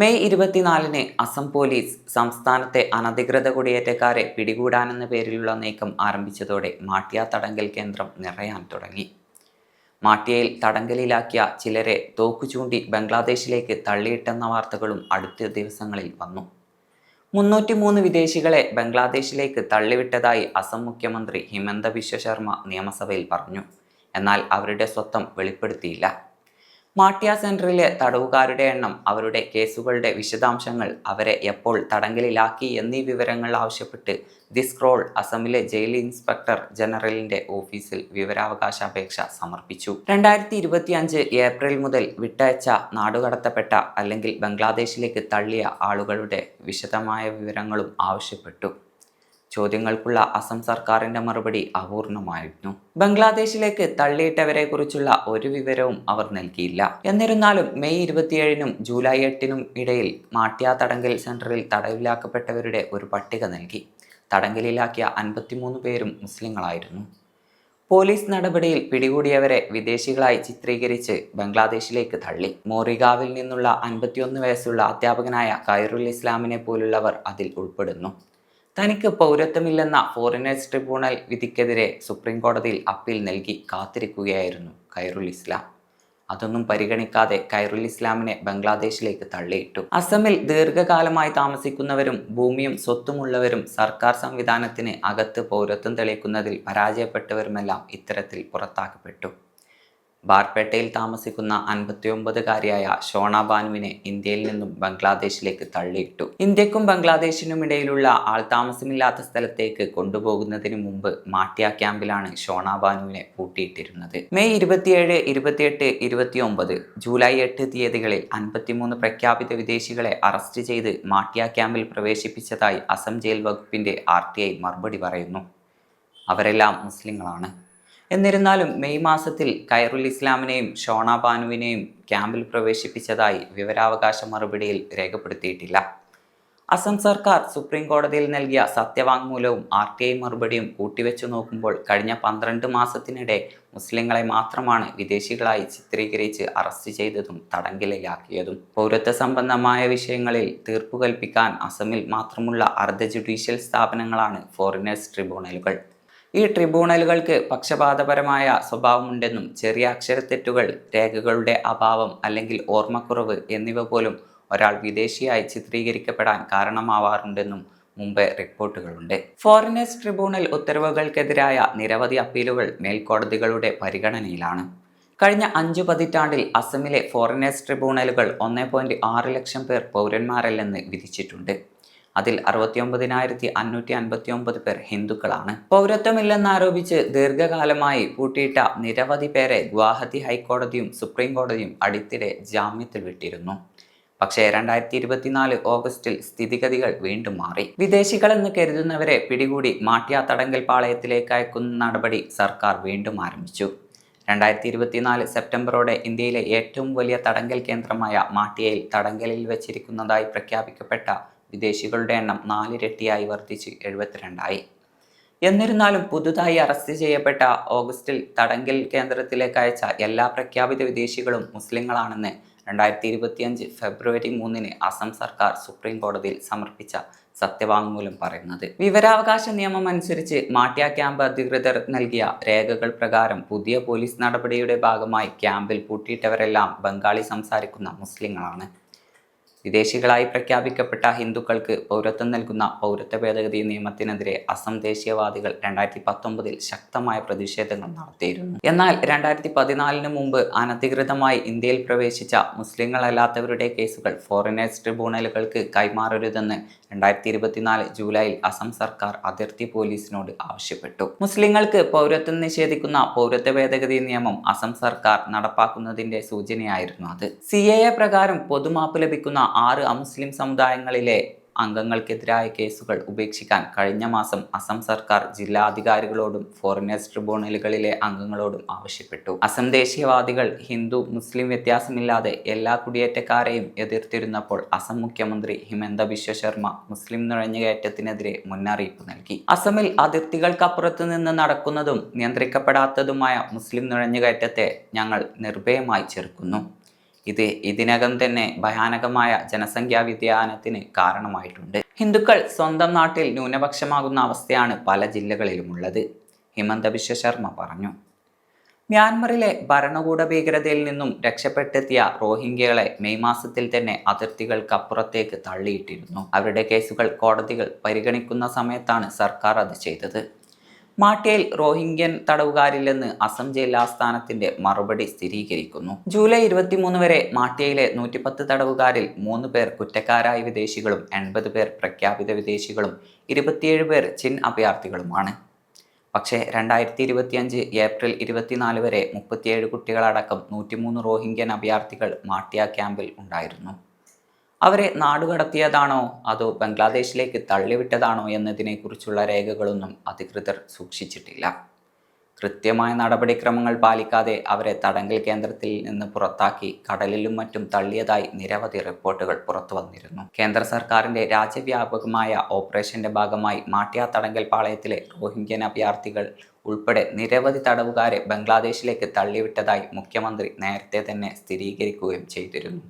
May ഇരുപത്തിനാലിന് Assam police സംസ്ഥാനത്തെ അനധികൃത കുടിയേറ്റക്കാരെ പിടികൂടാനെന്ന പേരിലുള്ള നീക്കം ആരംഭിച്ചതോടെ മാട്ടിയ തടങ്കൽ കേന്ദ്രം നിറയാൻ തുടങ്ങി. മാട്ടിയയിൽ തടങ്കലിലാക്കിയ ചിലരെ തോക്കുചൂണ്ടി ബംഗ്ലാദേശിലേക്ക് തള്ളിയിട്ടെന്ന വാർത്തകളും അടുത്ത ദിവസങ്ങളിൽ വന്നു. മുന്നൂറ്റി മൂന്ന് വിദേശികളെ ബംഗ്ലാദേശിലേക്ക് തള്ളിവിട്ടതായി അസം മുഖ്യമന്ത്രി ഹിമന്ത ബിശ്വശർമ്മ നിയമസഭയിൽ പറഞ്ഞു. എന്നാൽ അവരുടെ സ്വത്വം വെളിപ്പെടുത്തിയില്ല. മാട്ടിയ സെന്ററിലെ തടവുകാരുടെ എണ്ണം അവരുടെ കേസുകളുടെ വിശദാംശങ്ങൾ അവരെ എപ്പോൾ തടങ്കലിലാക്കി എന്നീ വിവരങ്ങൾ ആവശ്യപ്പെട്ട് ദിസ്ക്രോൾ അസമിലെ ജയിൽ ഇൻസ്പെക്ടർ ജനറലിന്റെ ഓഫീസിൽ വിവരാവകാശ അപേക്ഷ സമർപ്പിച്ചു. രണ്ടായിരത്തി ഇരുപത്തി അഞ്ച് ഏപ്രിൽ മുതൽ വിട്ടയച്ച നാടുകടത്തപ്പെട്ട അല്ലെങ്കിൽ ബംഗ്ലാദേശിലേക്ക് തള്ളിയ ആളുകളുടെ വിശദമായ വിവരങ്ങളും ആവശ്യപ്പെട്ടു. ചോദ്യങ്ങൾക്കുള്ള അസം സർക്കാരിന്റെ മറുപടി അപൂർണമായിരുന്നു. ബംഗ്ലാദേശിലേക്ക് തള്ളിയിട്ടവരെ കുറിച്ചുള്ള ഒരു വിവരവും അവർ നൽകിയില്ല. എന്നിരുന്നാലും മെയ് ഇരുപത്തിയേഴിനും ജൂലൈ എട്ടിനും ഇടയിൽ മാട്യ തടങ്കൽ സെന്ററിൽ തടവിലാക്കപ്പെട്ടവരുടെ ഒരു പട്ടിക നൽകി. തടങ്കലിലാക്കിയ അൻപത്തിമൂന്ന് പേരും മുസ്ലിങ്ങളായിരുന്നു. പോലീസ് നടപടിയിൽ പിടികൂടിയവരെ വിദേശികളായി ചിത്രീകരിച്ച് ബംഗ്ലാദേശിലേക്ക് തള്ളി. മോറിഗാവിൽ നിന്നുള്ള അൻപത്തിയൊന്ന് വയസ്സുള്ള അധ്യാപകനായ കൈറുൽ ഇസ്ലാമിനെ പോലുള്ളവർ അതിൽ ഉൾപ്പെടുന്നു. തനിക്ക് പൗരത്വമില്ലെന്ന ഫോറിനേഴ്സ് ട്രിബ്യൂണൽ വിധിക്കെതിരെ സുപ്രീം കോടതിയിൽ അപ്പീൽ നൽകി കാത്തിരിക്കുകയായിരുന്നു കൈറുൽ ഇസ്ലാം. അതൊന്നും പരിഗണിക്കാതെ കൈറുൽ ഇസ്ലാമിനെ ബംഗ്ലാദേശിലേക്ക് തള്ളിയിട്ടു. അസമിൽ ദീർഘകാലമായി താമസിക്കുന്നവരും ഭൂമിയും സ്വത്തുമുള്ളവരും സർക്കാർ സംവിധാനത്തിന് അകത്ത് പൗരത്വം തെളിയിക്കുന്നതിൽ പരാജയപ്പെട്ടവരുമെല്ലാം ഇത്തരത്തിൽ പുറത്താക്കപ്പെട്ടു. ബാർപേട്ടയിൽ താമസിക്കുന്ന അൻപത്തിയൊമ്പതുകാരിയായ ഷോണ ബാനുവിനെ ഇന്ത്യയിൽ നിന്നും ബംഗ്ലാദേശിലേക്ക് തള്ളിയിട്ടു. ഇന്ത്യക്കും ബംഗ്ലാദേശിനും ഇടയിലുള്ള ആൾതാമസമില്ലാത്ത സ്ഥലത്തേക്ക് കൊണ്ടുപോകുന്നതിന് മുമ്പ് മാട്ടിയ ക്യാമ്പിലാണ് ഷോണ ബാനുവിനെ പൂട്ടിയിട്ടിരുന്നത്. മെയ് ഇരുപത്തിയേഴ് ഇരുപത്തിയെട്ട് ഇരുപത്തിയൊമ്പത് ജൂലൈ എട്ട് തീയതികളിൽ അൻപത്തിമൂന്ന് പ്രഖ്യാപിത വിദേശികളെ അറസ്റ്റ് ചെയ്ത് മാട്ടിയ ക്യാമ്പിൽ പ്രവേശിപ്പിച്ചതായി അസം ജയിൽ വകുപ്പിന്റെ ആർ മറുപടി പറയുന്നു. അവരെല്ലാം മുസ്ലിങ്ങളാണ്. എന്നിരുന്നാലും മെയ് മാസത്തിൽ കൈറുൽ ഇസ്ലാമിനെയും ഷോണ ബാനുവിനെയും ക്യാമ്പിൽ പ്രവേശിപ്പിച്ചതായി വിവരാവകാശ മറുപടിയിൽ രേഖപ്പെടുത്തിയിട്ടില്ല. അസം സർക്കാർ സുപ്രീം കോടതിയിൽ നൽകിയ സത്യവാങ്മൂലവും ആർ ടി ഐ മറുപടിയും കൂട്ടിവെച്ചു നോക്കുമ്പോൾ കഴിഞ്ഞ പന്ത്രണ്ട് മാസത്തിനിടെ മുസ്ലിങ്ങളെ മാത്രമാണ് വിദേശികളായി ചിത്രീകരിച്ച് അറസ്റ്റ് ചെയ്തതും തടങ്കലിലാക്കിയതും. പൗരത്വ സംബന്ധമായ വിഷയങ്ങളിൽ തീർപ്പു കൽപ്പിക്കാൻ അസമിൽ മാത്രമുള്ള അർദ്ധ ജുഡീഷ്യൽ സ്ഥാപനങ്ങളാണ് ഫോറിനേഴ്സ് ട്രിബ്യൂണലുകൾ. ഈ ട്രിബ്യൂണലുകൾക്ക് പക്ഷപാതപരമായ സ്വഭാവമുണ്ടെന്നും ചെറിയ അക്ഷരത്തെറ്റുകൾ രേഖകളുടെ അഭാവം അല്ലെങ്കിൽ ഓർമ്മക്കുറവ് എന്നിവ പോലും ഒരാൾ വിദേശിയായി ചിത്രീകരിക്കപ്പെടാൻ കാരണമാവാറുണ്ടെന്നും മുമ്പ് റിപ്പോർട്ടുകളുണ്ട്. ഫോറിനേഴ്സ് ട്രിബ്യൂണൽ ഉത്തരവുകൾക്കെതിരായ നിരവധി അപ്പീലുകൾ മേൽക്കോടതികളുടെ പരിഗണനയിലാണ്. കഴിഞ്ഞ അഞ്ചു പതിറ്റാണ്ടിൽ അസമിലെ ഫോറിനേഴ്സ് ട്രിബ്യൂണലുകൾ ഒന്നേ ലക്ഷം പേർ പൗരന്മാരല്ലെന്ന് വിധിച്ചിട്ടുണ്ട്. അതിൽ അറുപത്തിയൊമ്പതിനായിരത്തി അഞ്ഞൂറ്റി അൻപത്തി ഒമ്പത് പേർ ഹിന്ദുക്കളാണ്. പൗരത്വമില്ലെന്നാരോപിച്ച് ദീർഘകാലമായി പൂട്ടിയിട്ട നിരവധി പേരെ ഗുവാഹത്തി ഹൈക്കോടതിയും സുപ്രീം കോടതിയും അടുത്തിടെ ജാമ്യത്തിൽ വിട്ടിരുന്നു. പക്ഷേ രണ്ടായിരത്തി ഇരുപത്തിനാല് ഓഗസ്റ്റിൽ സ്ഥിതിഗതികൾ വീണ്ടും മാറി. വിദേശികളെന്ന് കരുതുന്നവരെ പിടികൂടി മാട്ടിയ തടങ്കൽ പാളയത്തിലേക്ക് അയക്കുന്ന നടപടി സർക്കാർ വീണ്ടും ആരംഭിച്ചു. രണ്ടായിരത്തി ഇരുപത്തിനാല് സെപ്റ്റംബറോടെ ഇന്ത്യയിലെ ഏറ്റവും വലിയ തടങ്കൽ കേന്ദ്രമായ മാട്ടിയയിൽ തടങ്കലിൽ വെച്ചിരിക്കുന്നതായി പ്രഖ്യാപിക്കപ്പെട്ട വിദേശികളുടെ എണ്ണം നാലിരട്ടിയായി വർദ്ധിച്ച് എഴുപത്തിരണ്ടായി. എന്നിരുന്നാലും പുതുതായി അറസ്റ്റ് ചെയ്യപ്പെട്ട ഓഗസ്റ്റിൽ തടങ്കൽ കേന്ദ്രത്തിലേക്ക് അയച്ച എല്ലാ പ്രഖ്യാപിത വിദേശികളും മുസ്ലിങ്ങളാണെന്ന് രണ്ടായിരത്തി ഇരുപത്തിയഞ്ച് ഫെബ്രുവരി മൂന്നിന് അസം സർക്കാർ സുപ്രീം കോടതിയിൽ സമർപ്പിച്ച സത്യവാങ്മൂലം പറയുന്നത്. വിവരാവകാശ നിയമം അനുസരിച്ച് മാട്യ ക്യാമ്പ് അധികൃതർ നൽകിയ രേഖകൾ പ്രകാരം പുതിയ പോലീസ് നടപടിയുടെ ഭാഗമായി ക്യാമ്പിൽ പൂട്ടിയിട്ടവരെല്ലാം ബംഗാളി സംസാരിക്കുന്ന മുസ്ലിങ്ങളാണ്. വിദേശികളായി പ്രഖ്യാപിക്കപ്പെട്ട ഹിന്ദുക്കൾക്ക് പൗരത്വം നൽകുന്ന പൗരത്വ ഭേദഗതി നിയമത്തിനെതിരെ അസം ദേശീയവാദികൾ രണ്ടായിരത്തി പത്തൊമ്പതിൽ ശക്തമായ പ്രതിഷേധങ്ങൾ നടത്തിയിരുന്നു. എന്നാൽ രണ്ടായിരത്തി പതിനാലിന് മുമ്പ് അനധികൃതമായി ഇന്ത്യയിൽ പ്രവേശിച്ച മുസ്ലിങ്ങളല്ലാത്തവരുടെ കേസുകൾ ഫോറിനേഴ്സ് ട്രിബ്യൂണലുകൾക്ക് കൈമാറരുതെന്ന് രണ്ടായിരത്തി ഇരുപത്തിനാല് ജൂലൈയിൽ അസം സർക്കാർ അതിർത്തി പോലീസിനോട് ആവശ്യപ്പെട്ടു. മുസ്ലിങ്ങൾക്ക് പൗരത്വം നിഷേധിക്കുന്ന പൗരത്വ ഭേദഗതി നിയമം അസം സർക്കാർ നടപ്പാക്കുന്നതിന്റെ സൂചനയായിരുന്നു അത്. സി പ്രകാരം പൊതുമാപ്പ് ലഭിക്കുന്ന ആറ് അമുസ്ലിം സമുദായങ്ങളിലെ അംഗങ്ങൾക്കെതിരായ കേസുകൾ ഉപേക്ഷിക്കാൻ കഴിഞ്ഞ മാസം അസം സർക്കാർ ജില്ലാ അധികാരികളോടും ഫോറിനേഴ്സ് ട്രിബ്യൂണലുകളിലെ അംഗങ്ങളോടും ആവശ്യപ്പെട്ടു. അസം ദേശീയവാദികൾ ഹിന്ദു മുസ്ലിം വ്യത്യാസമില്ലാതെ എല്ലാ കുടിയേറ്റക്കാരെയും എതിർത്തിരുന്നപ്പോൾ അസം മുഖ്യമന്ത്രി ഹിമന്ത ബിശ്വ ശർമ്മ മുസ്ലിം നുഴഞ്ഞുകയറ്റത്തിനെതിരെ മുന്നറിയിപ്പ് നൽകി. അസമിൽ അതിർത്തികൾക്കപ്പുറത്ത് നിന്ന് നടക്കുന്നതും നിയന്ത്രിക്കപ്പെടാത്തതുമായ മുസ്ലിം നുഴഞ്ഞുകയറ്റത്തെ ഞങ്ങൾ നിർഭയമായി ചെറുക്കുന്നു. ഇത് ഇതിനകം തന്നെ ഭയാനകമായ ജനസംഖ്യാ വ്യതിയാനത്തിന് കാരണമായിട്ടുണ്ട്. ഹിന്ദുക്കൾ സ്വന്തം നാട്ടിൽ ന്യൂനപക്ഷമാകുന്ന അവസ്ഥയാണ് പല ജില്ലകളിലുമുള്ളത് ഹിമന്ത ബിശ്വ ശർമ്മ പറഞ്ഞു. മ്യാൻമറിലെ ഭരണകൂട ഭീകരതയിൽ നിന്നും രക്ഷപ്പെട്ടെത്തിയ റോഹിംഗ്യകളെ മെയ് മാസത്തിൽ തന്നെ അതിർത്തികൾക്കപ്പുറത്തേക്ക് തള്ളിയിട്ടിരുന്നു. അവരുടെ കേസുകൾ കോടതികൾ പരിഗണിക്കുന്ന സമയത്താണ് സർക്കാർ അത് ചെയ്തത്. മാട്ടിയയിൽ റോഹിംഗ്യൻ തടവുകാരില്ലെന്ന് അസം ജയിൽ ആസ്ഥാനത്തിന്റെ മറുപടി സ്ഥിരീകരിക്കുന്നു. ജൂലൈ ഇരുപത്തിമൂന്ന് വരെ മാട്ടിയയിലെ നൂറ്റിപ്പത്ത് തടവുകാരിൽ മൂന്ന് പേർ കുറ്റക്കാരായ വിദേശികളും എൺപത് പേർ പ്രഖ്യാപിത വിദേശികളും ഇരുപത്തിയേഴ് പേർ ചിൻ അഭയാർത്ഥികളുമാണ്. പക്ഷേ രണ്ടായിരത്തി ഇരുപത്തിയഞ്ച് ഏപ്രിൽ ഇരുപത്തിനാല് വരെ മുപ്പത്തിയേഴ് കുട്ടികളടക്കം നൂറ്റിമൂന്ന് റോഹിംഗ്യൻ അഭയാർത്ഥികൾ മാട്ടിയ ക്യാമ്പിൽ ഉണ്ടായിരുന്നു. അവരെ നാടുകടത്തിയതാണോ അതോ ബംഗ്ലാദേശിലേക്ക് തള്ളിവിട്ടതാണോ എന്നതിനെക്കുറിച്ചുള്ള രേഖകളൊന്നും അധികൃതർ സൂക്ഷിച്ചിട്ടില്ല. കൃത്യമായ നടപടിക്രമങ്ങൾ പാലിക്കാതെ അവരെ തടങ്കൽ കേന്ദ്രത്തിൽ നിന്ന് പുറത്താക്കി കടലിലും മറ്റും തള്ളിയതായി നിരവധി റിപ്പോർട്ടുകൾ പുറത്തു വന്നിരുന്നു. കേന്ദ്ര സർക്കാരിന്റെ രാജ്യവ്യാപകമായ ഓപ്പറേഷന്റെ ഭാഗമായി മാട്ടിയ തടങ്കൽ പാളയത്തിലെ റോഹിംഗ്യൻ അഭയാർത്ഥികൾ ഉൾപ്പെടെ നിരവധി തടവുകാരെ ബംഗ്ലാദേശിലേക്ക് തള്ളിവിട്ടതായി മുഖ്യമന്ത്രി നേരത്തെ തന്നെ സ്ഥിരീകരിക്കുകയും ചെയ്തിരുന്നു.